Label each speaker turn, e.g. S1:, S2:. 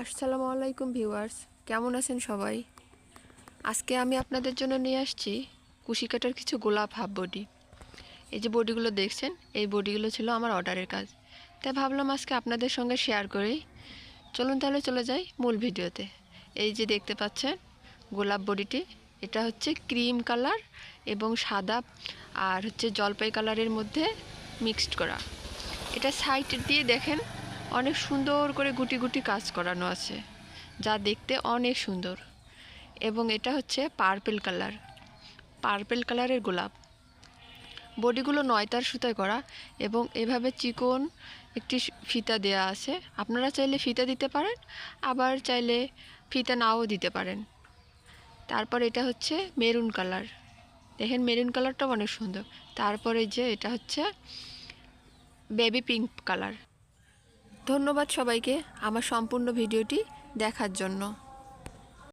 S1: আসসালামু আলাইকুম ভিউয়ার্স, কেমন আছেন সবাই? আজকে আমি আপনাদের জন্য নিয়ে আসছি কুশি কাটার কিছু গোলাপ হাফ বডি। এই যে বডিগুলো দেখছেন, এই বডিগুলো ছিল আমার অর্ডারের কাজ। তাই ভাবলাম আজকে আপনাদের সঙ্গে শেয়ার করি। চলুন তাহলে চলে যাই মূল ভিডিওতে। এই যে দেখতে পাচ্ছেন গোলাপ বডিটি, এটা হচ্ছে ক্রিম কালার এবং সাদা আর হচ্ছে জলপাই কালারের মধ্যে মিক্সড করা। এটা সাইড দিয়ে দেখেন অনেক সুন্দর করে গুটি গুটি কাজ করানো আছে, যা দেখতে অনেক সুন্দর। এবং এটা হচ্ছে পার্পেল কালার পার্পেল কালারের গোলাপ। বডিগুলো নয়তার সুতায় করা এবং এভাবে চিকন একটি ফিতা দেয়া আছে। আপনারা চাইলে ফিতা দিতে পারেন, আবার চাইলে ফিতা নাও দিতে পারেন। তারপর এটা হচ্ছে মেরুন কালার দেখেন মেরুন কালারটাও অনেক সুন্দর। তারপরে যে এটা হচ্ছে বেবি পিঙ্ক কালার ধন্যবাদ সবাইকে আমার সম্পূর্ণ ভিডিওটি দেখার জন্য।